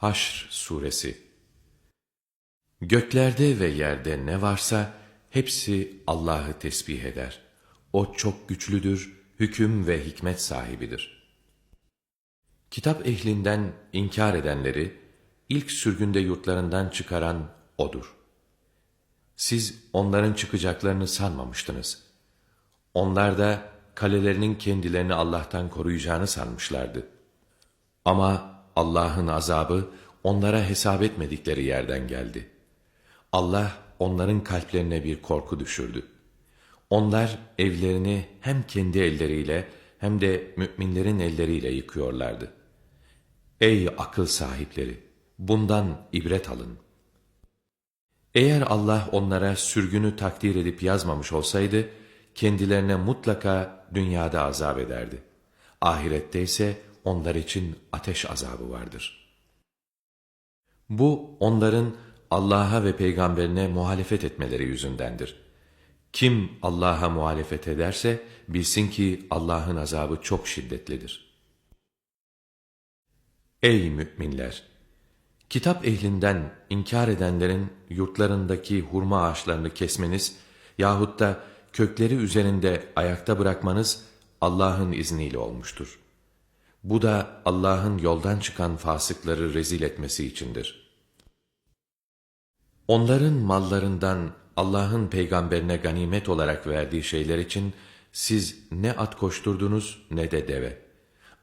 Haşr Suresi Göklerde ve yerde ne varsa hepsi Allah'ı tesbih eder. O çok güçlüdür, hüküm ve hikmet sahibidir. Kitap ehlinden inkar edenleri ilk sürgünde yurtlarından çıkaran O'dur. Siz onların çıkacaklarını sanmamıştınız. Onlar da kalelerinin kendilerini Allah'tan koruyacağını sanmışlardı. Ama Allah'ın azabı onlara hesap etmedikleri yerden geldi. Allah onların kalplerine bir korku düşürdü. Onlar evlerini hem kendi elleriyle hem de müminlerin elleriyle yıkıyorlardı. Ey akıl sahipleri! Bundan ibret alın. Eğer Allah onlara sürgünü takdir edip yazmamış olsaydı, kendilerine mutlaka dünyada azap ederdi. Ahirette ise onlar için ateş azabı vardır. Bu onların Allah'a ve peygamberine muhalefet etmeleri yüzündendir. Kim Allah'a muhalefet ederse bilsin ki Allah'ın azabı çok şiddetlidir. Ey müminler! Kitap ehlinden inkar edenlerin yurtlarındaki hurma ağaçlarını kesmeniz yahut da kökleri üzerinde ayakta bırakmanız Allah'ın izniyle olmuştur. Bu da Allah'ın yoldan çıkan fasıkları rezil etmesi içindir. Onların mallarından Allah'ın peygamberine ganimet olarak verdiği şeyler için siz ne at koşturdunuz ne de deve.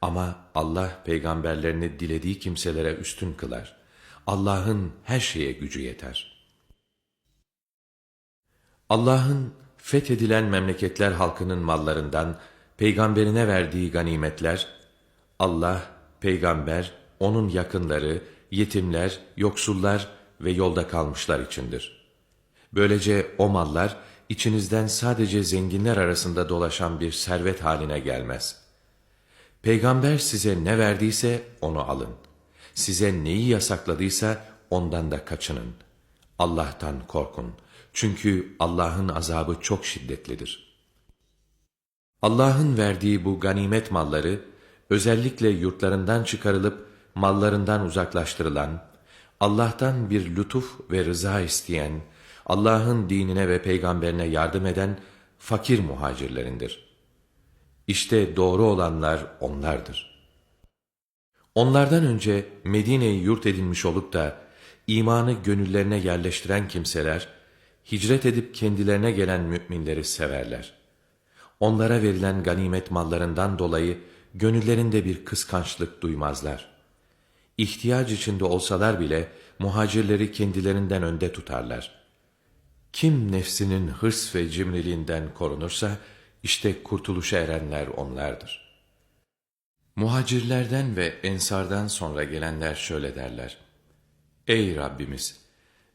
Ama Allah peygamberlerini dilediği kimselere üstün kılar. Allah'ın her şeye gücü yeter. Allah'ın fethedilen memleketler halkının mallarından peygamberine verdiği ganimetler, Allah, peygamber, onun yakınları, yetimler, yoksullar ve yolda kalmışlar içindir. Böylece o mallar içinizden sadece zenginler arasında dolaşan bir servet haline gelmez. Peygamber size ne verdiyse onu alın. Size neyi yasakladıysa ondan da kaçının. Allah'tan korkun. Çünkü Allah'ın azabı çok şiddetlidir. Allah'ın verdiği bu ganimet malları, özellikle yurtlarından çıkarılıp mallarından uzaklaştırılan, Allah'tan bir lütuf ve rıza isteyen, Allah'ın dinine ve peygamberine yardım eden fakir muhacirlerindir. İşte doğru olanlar onlardır. Onlardan önce Medine'yi yurt edinmiş olup da imanı gönüllerine yerleştiren kimseler, hicret edip kendilerine gelen müminleri severler. Onlara verilen ganimet mallarından dolayı gönüllerinde bir kıskançlık duymazlar. İhtiyaç içinde olsalar bile muhacirleri kendilerinden önde tutarlar. Kim nefsinin hırs ve cimriliğinden korunursa, işte kurtuluşa erenler onlardır. Muhacirlerden ve ensardan sonra gelenler şöyle derler. Ey Rabbimiz!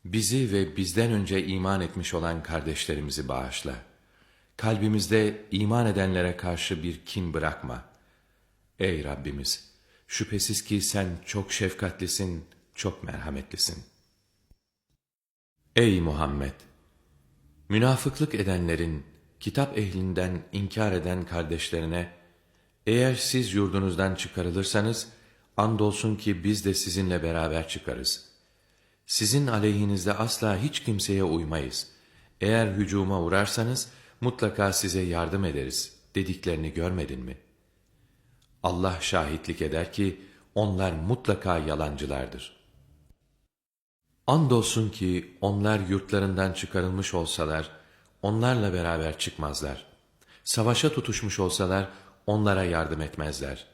Bizi ve bizden önce iman etmiş olan kardeşlerimizi bağışla. Kalbimizde iman edenlere karşı bir kin bırakma. Ey Rabbimiz! Şüphesiz ki sen çok şefkatlisin, çok merhametlisin. Ey Muhammed! Münafıklık edenlerin, kitap ehlinden inkar eden kardeşlerine, eğer siz yurdunuzdan çıkarılırsanız, andolsun ki biz de sizinle beraber çıkarız. Sizin aleyhinizde asla hiç kimseye uymayız. Eğer hücuma uğrarsanız, mutlaka size yardım ederiz dediklerini görmedin mi? Allah şahitlik eder ki, onlar mutlaka yalancılardır. Andolsun ki onlar yurtlarından çıkarılmış olsalar, onlarla beraber çıkmazlar. Savaşa tutuşmuş olsalar, onlara yardım etmezler.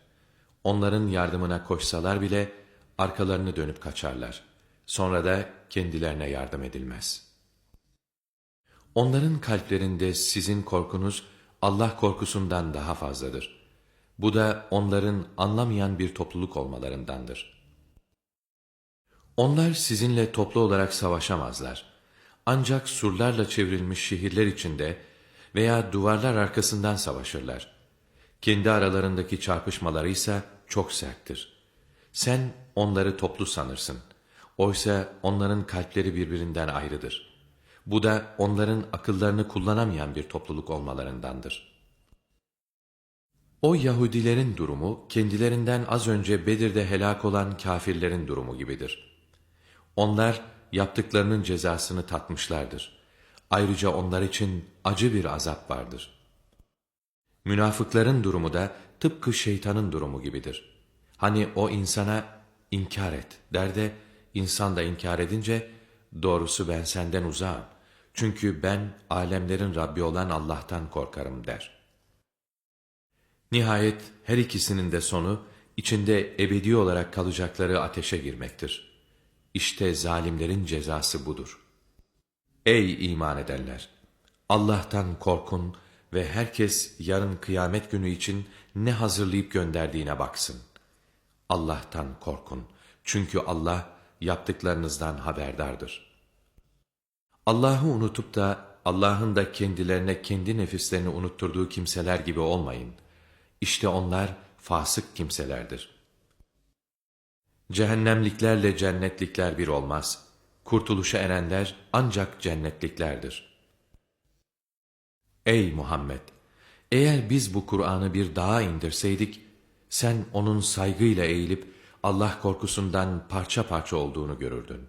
Onların yardımına koşsalar bile, arkalarını dönüp kaçarlar. Sonra da kendilerine yardım edilmez. Onların kalplerinde sizin korkunuz, Allah korkusundan daha fazladır. Bu da onların anlamayan bir topluluk olmalarındandır. Onlar sizinle toplu olarak savaşamazlar. Ancak surlarla çevrilmiş şehirler içinde veya duvarlar arkasından savaşırlar. Kendi aralarındaki çarpışmaları ise çok serttir. Sen onları toplu sanırsın. Oysa onların kalpleri birbirinden ayrıdır. Bu da onların akıllarını kullanamayan bir topluluk olmalarındandır. O Yahudilerin durumu, kendilerinden az önce Bedir'de helak olan kafirlerin durumu gibidir. Onlar yaptıklarının cezasını tatmışlardır. Ayrıca onlar için acı bir azap vardır. Münafıkların durumu da tıpkı şeytanın durumu gibidir. Hani o insana inkar et der de insan da inkar edince doğrusu ben senden uzağım. Çünkü ben alemlerin Rabbi olan Allah'tan korkarım der. Nihayet her ikisinin de sonu içinde ebedi olarak kalacakları ateşe girmektir. İşte zalimlerin cezası budur. Ey iman edenler! Allah'tan korkun ve herkes yarın kıyamet günü için ne hazırlayıp gönderdiğine baksın. Allah'tan korkun. Çünkü Allah yaptıklarınızdan haberdardır. Allah'ı unutup da Allah'ın da kendilerine kendi nefislerini unutturduğu kimseler gibi olmayın. İşte onlar fasık kimselerdir. Cehennemliklerle cennetlikler bir olmaz. Kurtuluşa erenler ancak cennetliklerdir. Ey Muhammed! Eğer biz bu Kur'an'ı bir dağa indirseydik, sen onun saygıyla eğilip Allah korkusundan parça parça olduğunu görürdün.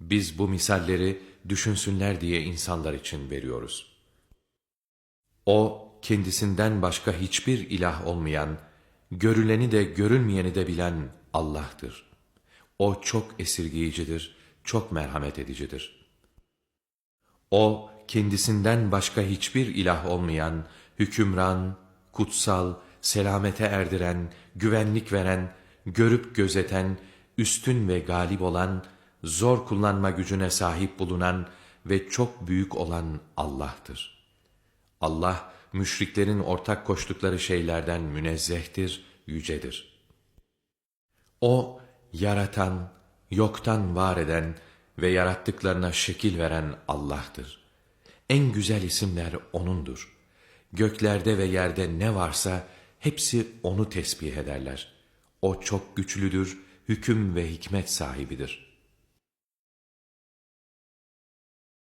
Biz bu misalleri düşünsünler diye insanlar için veriyoruz. O, kendisinden başka hiçbir ilah olmayan, görüleni de görülmeyeni de bilen Allah'tır. O çok esirgeyicidir, çok merhamet edicidir. O, kendisinden başka hiçbir ilah olmayan, hükümran, kutsal, selamete erdiren, güvenlik veren, görüp gözeten, üstün ve galip olan, zor kullanma gücüne sahip bulunan ve çok büyük olan Allah'tır. Allah, müşriklerin ortak koştukları şeylerden münezzehtir, yücedir. O, yaratan, yoktan var eden ve yarattıklarına şekil veren Allah'tır. En güzel isimler O'nundur. Göklerde ve yerde ne varsa hepsi O'nu tesbih ederler. O çok güçlüdür, hüküm ve hikmet sahibidir.''